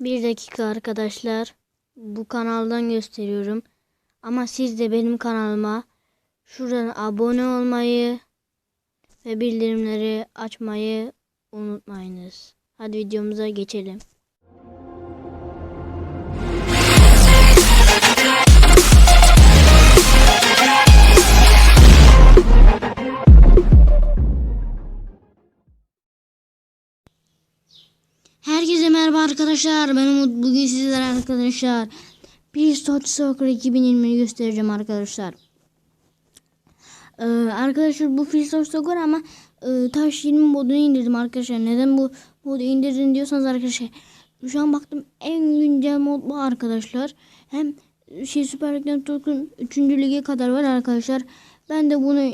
Bir dakika arkadaşlar. Bu kanaldan gösteriyorum. Ama siz de benim kanalıma şuradan abone olmayı ve bildirimleri açmayı unutmayınız. Hadi videomuza geçelim. Herkese merhaba arkadaşlar. Ben Umut. Bugün sizlere arkadaşlar bir Touch Soccer 2020'yi göstereceğim arkadaşlar. Ee, arkadaşlar bu Free Touch Soccer ama e, Taş 20 modunu indirdim arkadaşlar. Neden bu modu indirdin diyorsanız arkadaşlar. Şu an baktım en güncel mod bu arkadaşlar. Hem şey Süper Lig'den Türk'ün 3. lige kadar var arkadaşlar. Ben de bunu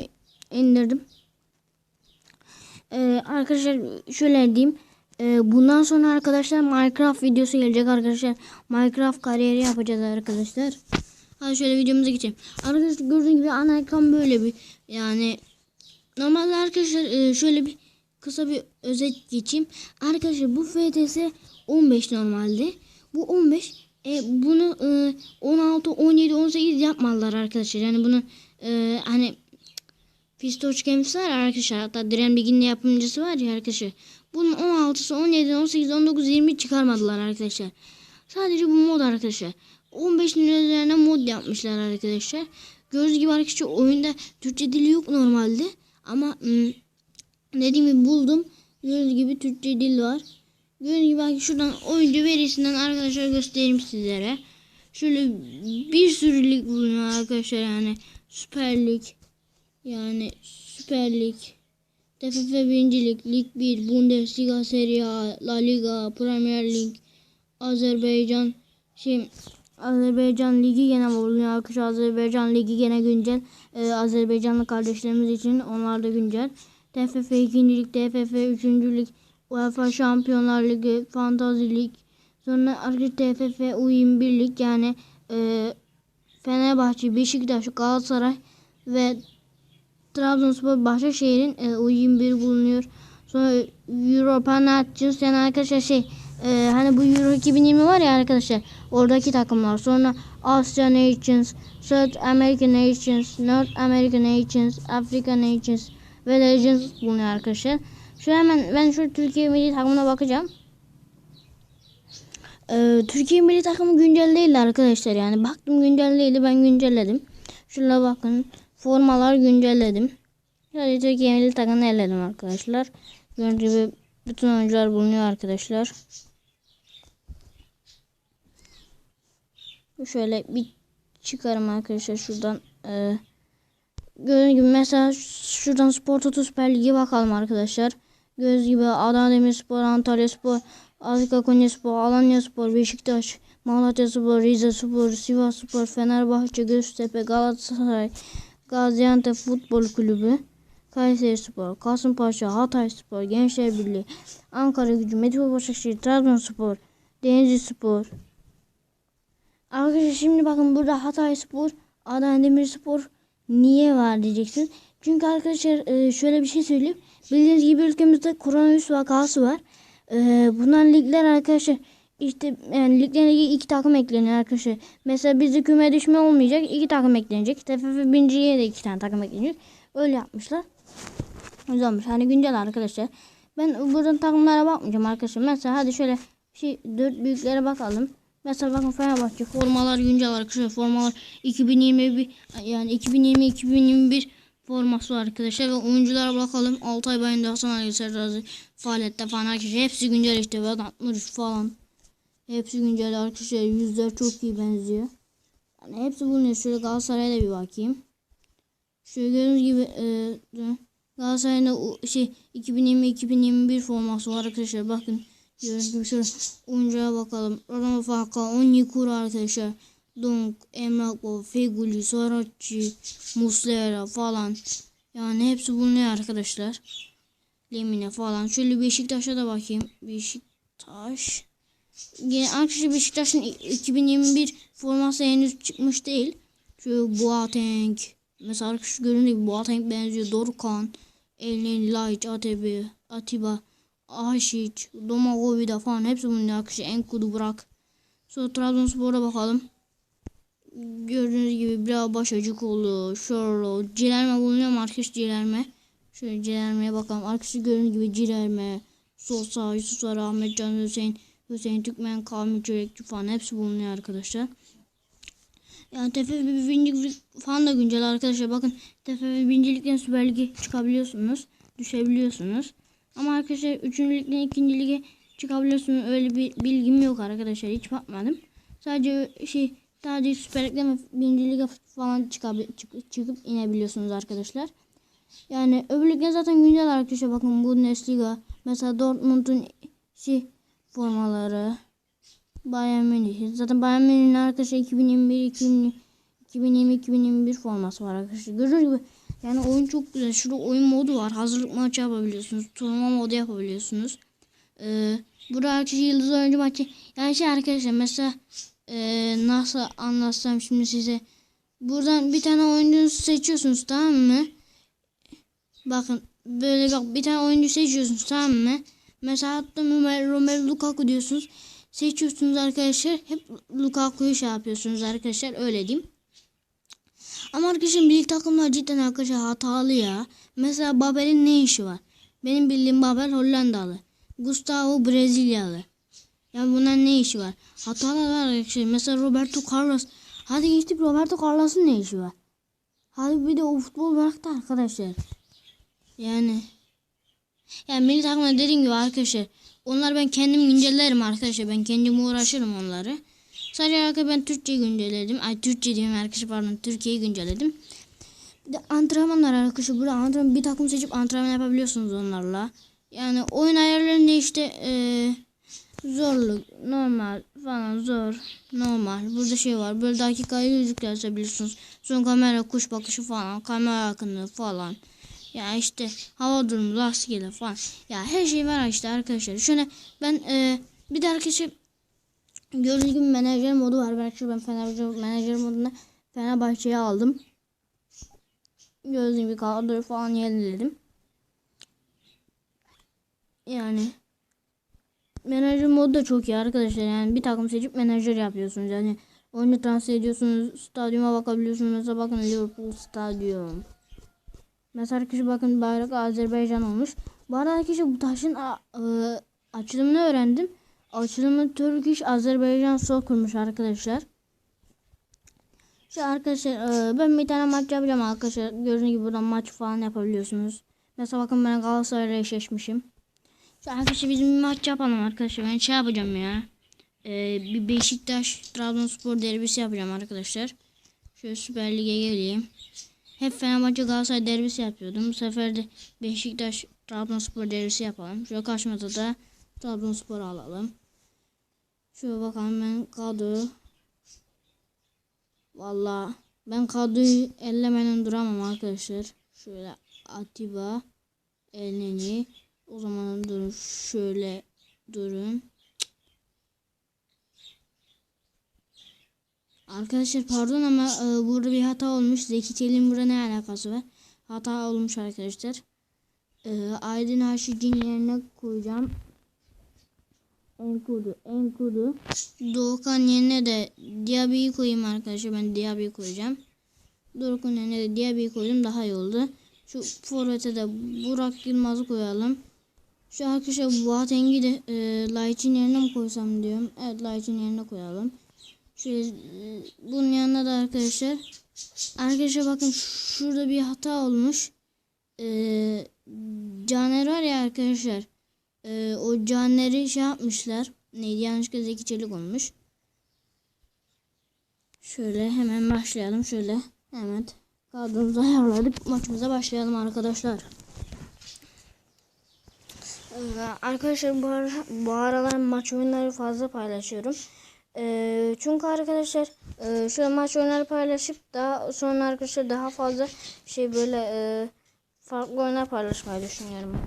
indirdim. Ee, arkadaşlar şöyle diyeyim. Ee, bundan sonra arkadaşlar Minecraft videosu gelecek arkadaşlar. Minecraft kariyeri yapacağız arkadaşlar. Hadi şöyle videomuza geçelim. Arkadaşlar gördüğünüz gibi ana ekran böyle bir yani normalde arkadaşlar e, şöyle bir kısa bir özet geçeyim. Arkadaşlar bu FTS 15 normalde. Bu 15 e, bunu e, 16, 17, 18 yapmadılar arkadaşlar. Yani bunu e, hani Fistoç Games var arkadaşlar. Hatta Diren Bilgin'in yapımcısı var ya arkadaşlar. Bunun 16'sı, 17, 18, 19, 20 çıkarmadılar arkadaşlar. Sadece bu mod arkadaşlar. 15'in üzerine mod yapmışlar arkadaşlar. Gördüğünüz gibi arkadaşlar oyunda Türkçe dili yok normalde. Ama ım, dediğim gibi buldum. Gördüğünüz gibi Türkçe dil var. Gördüğünüz gibi bak şuradan oyuncu verisinden arkadaşlar göstereyim sizlere. Şöyle bir sürü lig bulunuyor arkadaşlar yani. Süper Lig. Yani Süper. TFF 1. Lig, Lig 1, Bundesliga, Serie A, La Liga, Premier Lig, Azerbaycan, şey, Azerbaycan Ligi gene bulunuyor arkadaşlar. Azerbaycan Ligi gene güncel. Ee, Azerbaycanlı kardeşlerimiz için onlar da güncel. TFF 2. Lig, TFF 3. Lig, UEFA Şampiyonlar Ligi, Fantasy Lig. Sonra arkadaşlar TFF U21 Lig yani e, Fenerbahçe, Beşiktaş, Galatasaray ve Trabzonspor Başakşehir'in e, U21 bulunuyor. Sonra Europa Nations yani arkadaşlar şey e, hani bu Euro 2020 var ya arkadaşlar oradaki takımlar. Sonra Asya Nations, South American Nations, North American Nations, Africa Nations ve Legends bulunuyor arkadaşlar. Şu hemen ben şu Türkiye milli takımına bakacağım. Ee, Türkiye milli takımı güncel değil arkadaşlar yani baktım güncel değildi ben güncelledim. Şuraya bakın formalar güncelledim. Sadece Türkiye milli takımını elledim arkadaşlar. Gördüğünüz gibi bütün oyuncular bulunuyor arkadaşlar. Şöyle bir çıkarım arkadaşlar şuradan. Ee, gördüğünüz gibi mesela şuradan Spor Toto Süper Lig'e bakalım arkadaşlar. Gördüğünüz gibi Adana Demirspor, Antalya Spor, Azika Konya Spor, Alanya Spor, Beşiktaş, Malatya Spor, Rize Spor, Sivas Spor, Fenerbahçe, Göztepe, Galatasaray, Gaziantep Futbol Kulübü, Kayseri Spor, Kasımpaşa, Hatay Spor, Gençler Birliği, Ankara Gücü, Metro Başakşehir, Trabzonspor, Denizli Spor. Arkadaşlar şimdi bakın burada Hatay Spor, Adana Demirspor niye var diyeceksin. Çünkü arkadaşlar e, şöyle bir şey söyleyeyim. Bildiğiniz gibi ülkemizde koronavirüs vakası var. E, bunlar ligler arkadaşlar işte yani liglerine iki takım ekleniyor arkadaşlar. Mesela bizde küme düşme olmayacak. iki takım eklenecek. TFF birinciye de iki tane takım eklenecek. Öyle yapmışlar. Güzelmiş. Hani güncel arkadaşlar. Ben buradan takımlara bakmayacağım arkadaşlar. Mesela hadi şöyle şey dört büyüklere bakalım. Mesela bakın Fenerbahçe formalar güncel arkadaşlar. Formalar 2021 yani 2020-2021 forması var arkadaşlar ve oyunculara bakalım. Altay Bayındır, Hasan Ali Serdazi faaliyette falan arkadaşlar. Hepsi güncel işte. Ve 60 falan. Hepsi güncel arkadaşlar. Yüzler çok iyi benziyor. Yani hepsi bulunuyor. Şöyle Galatasaray'a da bir bakayım. Şöyle gördüğünüz gibi e, Galatasaray'ın da o şey 2020-2021 forması var arkadaşlar. Bakın gördüğünüz gibi şöyle oyuncuya bakalım. Ronaldo Falcao, Onyekuru arkadaşlar. Donk, Emrah Baba, Feguli, Saracchi, Muslera falan. Yani hepsi bulunuyor arkadaşlar. Lemine falan. Şöyle Beşiktaş'a da bakayım. Beşiktaş. Arkadaşlar Beşiktaş'ın 2021 forması henüz çıkmış değil. Şöyle Boateng. Mesela arkadaşlar göründüğü gibi Boateng benziyor. Dorukhan. Elneny, Laiç, Atebe, Atiba, Aşiç, Domagovida falan hepsi bulunuyor arkadaşlar. Enkudu bırak. Sonra Trabzonspor'a bakalım. Gördüğünüz gibi biraz Başacıkoğlu, Şorlo, Cilerme bulunuyor mu arkadaşlar Cilerme? Şöyle Cilerme'ye bakalım. Arkadaşlar gördüğünüz gibi Cilerme, Sosa, Yusuf Sarı, Ahmet Can Hüseyin, Hüseyin Türkmen, Kamil Çörekçi falan hepsi bulunuyor arkadaşlar. Yani TFF birincilik falan da güncel arkadaşlar. Bakın TFF birincilikten Süper Lig'e çıkabiliyorsunuz. Düşebiliyorsunuz. Ama arkadaşlar 3. ligden 2. lige çıkabiliyorsunuz. Öyle bir bilgim yok arkadaşlar. Hiç bakmadım. Sadece şey sadece Süper Lig'den 1. lige falan çıkab- çık- çıkıp inebiliyorsunuz arkadaşlar. Yani öbür ligde zaten güncel arkadaşlar. Bakın Bundesliga. Mesela Dortmund'un şey formaları. Bayern Münih. Zaten Bayern Münih'in arkadaşlar 2021 2020 2020 2021 forması var arkadaşlar. Gördüğünüz gibi yani oyun çok güzel. Şurada oyun modu var. Hazırlık maçı yapabiliyorsunuz. Turnuva modu yapabiliyorsunuz. Ee, burada arkadaşlar yıldız oyuncu maçı. Yani şey arkadaşlar mesela ee, nasıl anlatsam şimdi size. Buradan bir tane oyuncu seçiyorsunuz tamam mı? Bakın böyle bak bir tane oyuncu seçiyorsunuz tamam mı? Mesela Romelu, Romelu Lukaku diyorsunuz. Seçiyorsunuz arkadaşlar. Hep Lukaku'yu şey yapıyorsunuz arkadaşlar. Öyle diyeyim. Ama arkadaşlar milli takımlar cidden arkadaşlar hatalı ya. Mesela Babel'in ne işi var? Benim bildiğim Babel Hollandalı. Gustavo Brezilyalı. Yani bunların ne işi var? Hatalar var arkadaşlar. Mesela Roberto Carlos. Hadi geçtik Roberto Carlos'un ne işi var? Hadi bir de o futbol bıraktı arkadaşlar. Yani yani milli takımda dediğim gibi arkadaşlar onlar ben kendim güncellerim arkadaşlar. Ben kendim uğraşırım onları. Sadece arkadaşlar ben Türkçeyi güncelledim. Ay Türkçe diyeyim arkadaşlar pardon Türkiye'yi güncelledim. Bir de antrenmanlar arkadaşlar. Burada antrenman bir takım seçip antrenman yapabiliyorsunuz onlarla. Yani oyun ayarlarında işte eee zorluk, normal falan zor, normal. Burada şey var. Böyle dakikayı yükseltebiliyorsunuz. Son kamera kuş bakışı falan, kamera yakınlığı falan. Ya işte hava durumu, lastikleri falan. Ya her şey var işte arkadaşlar. Şöyle ben e, bir de arkadaşlar gördüğünüz gibi menajer modu var. Arkadaşlar ben Fenerbahçe menajer modunda Fenerbahçe'yi aldım. Gördüğünüz gibi kadroyu falan yeniledim. Yani menajer modu da çok iyi arkadaşlar. Yani bir takım seçip menajer yapıyorsunuz. Yani oyunu transfer ediyorsunuz. Stadyuma bakabiliyorsunuz. Mesela bakın Liverpool stadyum. Mesela arkadaşlar bakın bayrak Azerbaycan olmuş. Bu arada arkadaşlar bu taşın a- e, açılımını öğrendim. Açılımı Turkish Azerbaycan Soccer'mış arkadaşlar. Şu arkadaşlar e, ben bir tane maç yapacağım arkadaşlar. Gördüğünüz gibi buradan maç falan yapabiliyorsunuz. Mesela bakın ben Galatasaray'la eşleşmişim. Şu arkadaşlar bizim bir maç yapalım arkadaşlar. Ben şey yapacağım ya. E, bir Beşiktaş Trabzonspor derbisi yapacağım arkadaşlar. Şöyle Süper Lig'e geleyim. Hep Fenerbahçe Galatasaray derbisi yapıyordum. Bu sefer de Beşiktaş Trabzonspor derbisi yapalım. Şöyle karşımıza da Trabzonspor alalım. Şöyle bakalım ben kadro. Valla ben kadroyu ellemeden duramam arkadaşlar. Şöyle Atiba, Elneni. O zaman durun şöyle durun. Arkadaşlar pardon ama e, burada bir hata olmuş. Zeki Çelik'in burada ne alakası var? Hata olmuş arkadaşlar. E, Aydın Haşic'in yerine koyacağım. Enkudu, Enkudu. Doğukan yerine de Diaby'i koyayım arkadaşlar. Ben Diaby'i koyacağım. Doruk'un yerine de Diaby'i koydum. Daha iyi oldu. Şu forvete de Burak Yılmaz'ı koyalım. Şu arkadaşlar Boateng'i de e, Laiç'in yerine mi koysam diyorum. Evet Laiç'in yerine koyalım. Şöyle e, bunun yanına da arkadaşlar arkadaşlar bakın şurada bir hata olmuş. Ee, Caner var ya arkadaşlar. Ee, o Caner'i şey yapmışlar. Neydi yanlışlıkla Zeki Çelik olmuş. Şöyle hemen başlayalım. Şöyle hemen kadromuzu ayarladık. Maçımıza başlayalım arkadaşlar. Ee, Arkadaşlar bu, ara, bu aralar maç oyunları fazla paylaşıyorum. E, çünkü arkadaşlar e, şu maç oyunları paylaşıp daha sonra arkadaşlar daha fazla şey böyle e, farklı oyunlar paylaşmayı düşünüyorum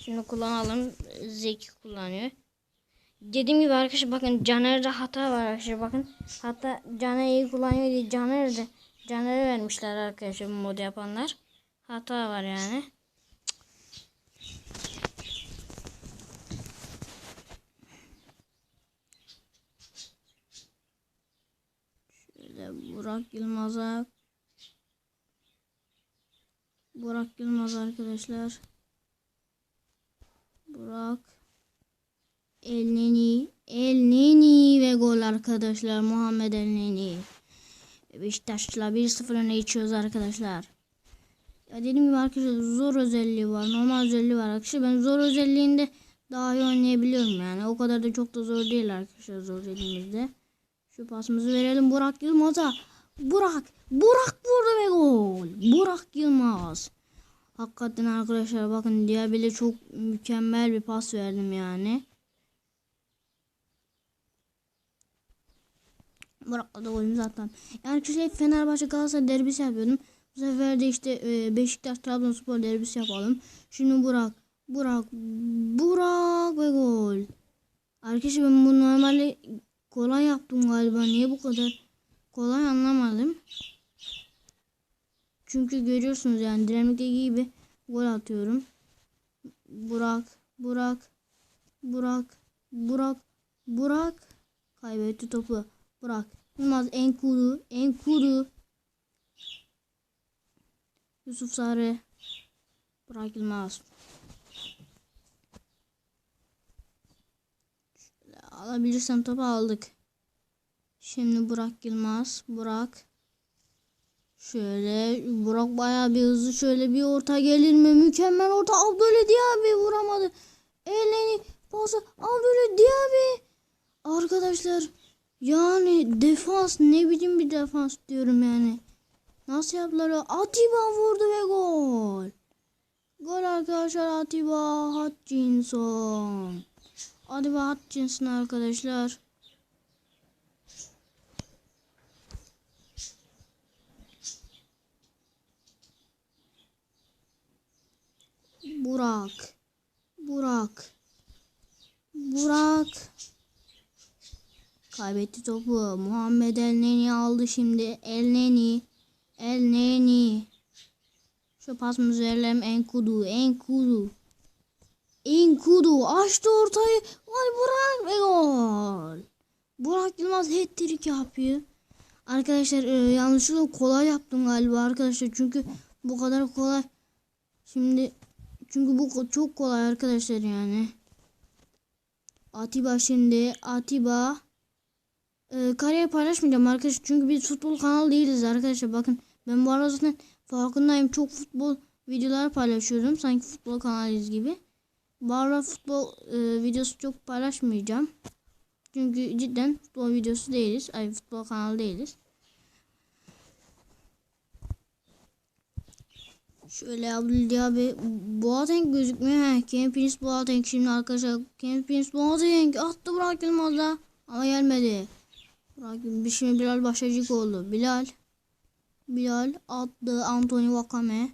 Şimdi kullanalım. Zeki kullanıyor. Dediğim gibi arkadaşlar bakın Caner'de hata var arkadaşlar bakın. Hatta Caner iyi kullanıyor diye Caner'de Canları vermişler arkadaşlar bu mod yapanlar. Hata var yani. Şöyle Burak Yılmaz'a Burak Yılmaz arkadaşlar. Burak El Neni El Neni ve gol arkadaşlar Muhammed El Neni. Beşiktaş'la 1-0 öne geçiyoruz arkadaşlar. Ya dediğim gibi arkadaşlar zor özelliği var. Normal özelliği var arkadaşlar. Ben zor özelliğinde daha iyi oynayabiliyorum yani. O kadar da çok da zor değil arkadaşlar zor özelliğimizde. Şu pasımızı verelim Burak Yılmaz'a. Burak. Burak vurdu ve gol. Burak Yılmaz. Hakikaten arkadaşlar bakın diye bile çok mükemmel bir pas verdim yani. Burak'la da oyun zaten. Yani şey Fenerbahçe Galatasaray derbisi yapıyordum. Bu sefer de işte e, Beşiktaş Trabzonspor derbisi yapalım. Şimdi Burak. Burak. Burak ve gol. Arkadaşlar ben bunu normalde kolay yaptım galiba. Niye bu kadar kolay anlamadım. Çünkü görüyorsunuz yani dinamikteki gibi gol atıyorum. Burak, Burak, Burak, Burak, Burak kaybetti topu. Burak, Olmaz Enkuru. Enkuru. Yusuf Sarı. Burak Yılmaz. Şöyle alabilirsem topu aldık. Şimdi Burak Yılmaz. Burak. Şöyle Burak baya bir hızlı şöyle bir orta gelir mi? Mükemmel orta. Abdülhadi Diaby vuramadı. Eleni pası Abdülhadi Diaby. Arkadaşlar yani defans ne biçim bir defans diyorum yani. Nasıl yaptılar? Atiba vurdu ve gol. Gol arkadaşlar Atiba Hutchinson. Atiba Hutchinson arkadaşlar. Burak. Burak. Burak. Kaybetti topu. Muhammed Elneni aldı şimdi. Elneni. Elneni. Şu pas müzerlem Enkudu. Enkudu. Enkudu açtı ortayı. Ay Burak ve gol. Burak Yılmaz hat-trick yapıyor. Arkadaşlar e, yanlışlıkla kolay yaptım galiba arkadaşlar. Çünkü bu kadar kolay. Şimdi çünkü bu çok kolay arkadaşlar yani. Atiba şimdi Atiba ee, e, kareye paylaşmayacağım arkadaşlar. Çünkü biz futbol kanalı değiliz arkadaşlar. Bakın ben bu arada zaten farkındayım. Çok futbol videolar paylaşıyorum. Sanki futbol kanalıyız gibi. Bu arada futbol e, videosu çok paylaşmayacağım. Çünkü cidden futbol videosu değiliz. Ay futbol kanalı değiliz. Şöyle Abdüldi abi Boateng gözükmüyor. He, Ken Prince Boateng şimdi arkadaşlar. Ken Prince Boateng attı bırak Yılmaz'a. Ama gelmedi. Lakin bir şey Bilal Başacık oldu. Bilal Bilal attı Anthony Wakame.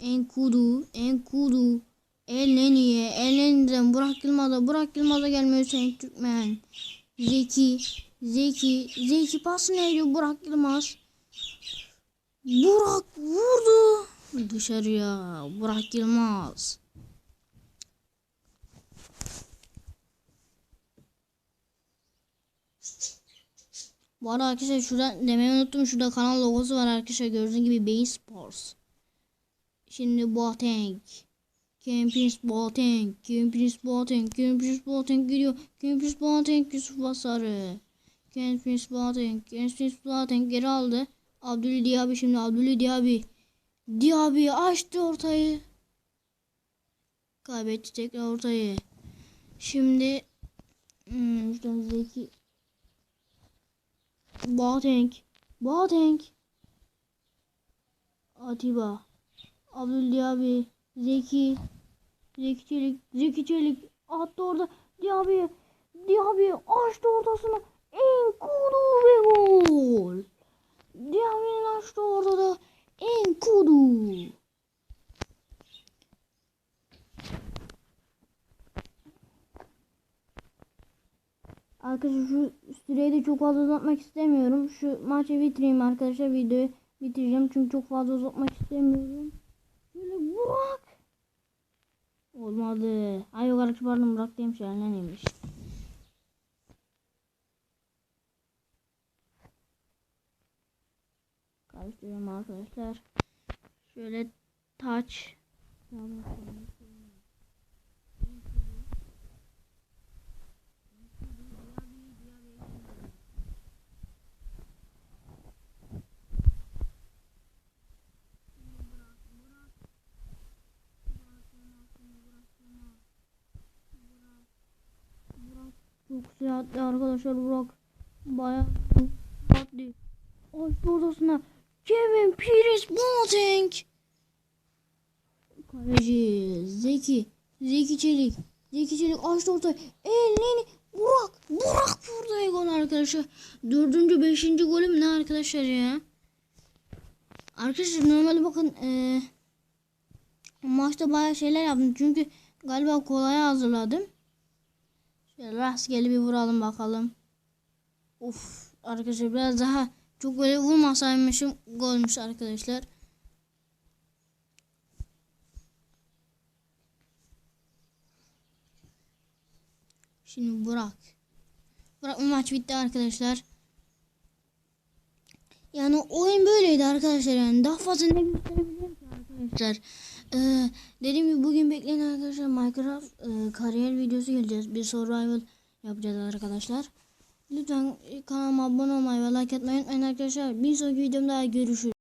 Enkudu, Enkudu, Eleniye, Eleni'den Burak Yılmaz'a, Burak Yılmaz'a gelmiyor Hüseyin Türkmen. Zeki, Zeki, Zeki pasını veriyor Burak Yılmaz. Burak vurdu. Dışarıya Burak Yılmaz. Bu arkadaşlar şurada demeyi unuttum. Şurada kanal logosu var arkadaşlar. Gördüğünüz gibi Beyin Sports. Şimdi Boateng. Kempins Boateng. Kempins Boateng. Kempins Boateng gidiyor. Kempins Boateng Yusuf Basarı. Kempins Boateng. Kempins Boateng geri aldı. Abdülü Diaby şimdi. Abdülü Diaby. Diaby açtı ortayı. Kaybetti tekrar ortayı. Şimdi hmm, şuradan Zeki Boateng. Boateng. Atiba. Abdüldiabi. Zeki. Zeki Çelik. Zeki Çelik. Attı orada. Diabi. Diabi açtı ortasını. Çok fazla uzatmak istemiyorum. Şu maçı bitireyim arkadaşlar. Videoyu bitireceğim çünkü çok fazla uzatmak istemiyorum. Şöyle Burak. Olmadı. Ay yok arkadaşlar pardon Burak demiş yani neymiş. Karıştırıyorum arkadaşlar. Şöyle taç. Çok sıhhatli arkadaşlar Burak. Bayağı sıhhatli. Açtı odasına. Kevin Pires Boateng. Kaleci Zeki. Zeki Çelik. Zeki Çelik açtı ortaya. Elini Burak. Burak burada gol arkadaşlar. Dördüncü beşinci golüm ne arkadaşlar ya? Arkadaşlar normalde bakın eee maçta bayağı şeyler yaptım. Çünkü galiba kolay hazırladım. Şöyle rastgele bir vuralım bakalım. Of arkadaşlar biraz daha çok böyle vurmasaymışım golmüş arkadaşlar. Şimdi Burak. Burak maç bitti arkadaşlar. Yani oyun böyleydi arkadaşlar yani daha fazla ne gösterebilirim ki arkadaşlar. Ee, dediğim gibi bugün bekleyin arkadaşlar Minecraft e, kariyer videosu geleceğiz. Bir survival yapacağız arkadaşlar. Lütfen kanalıma abone olmayı ve like atmayı unutmayın arkadaşlar. Bir sonraki videomda görüşürüz.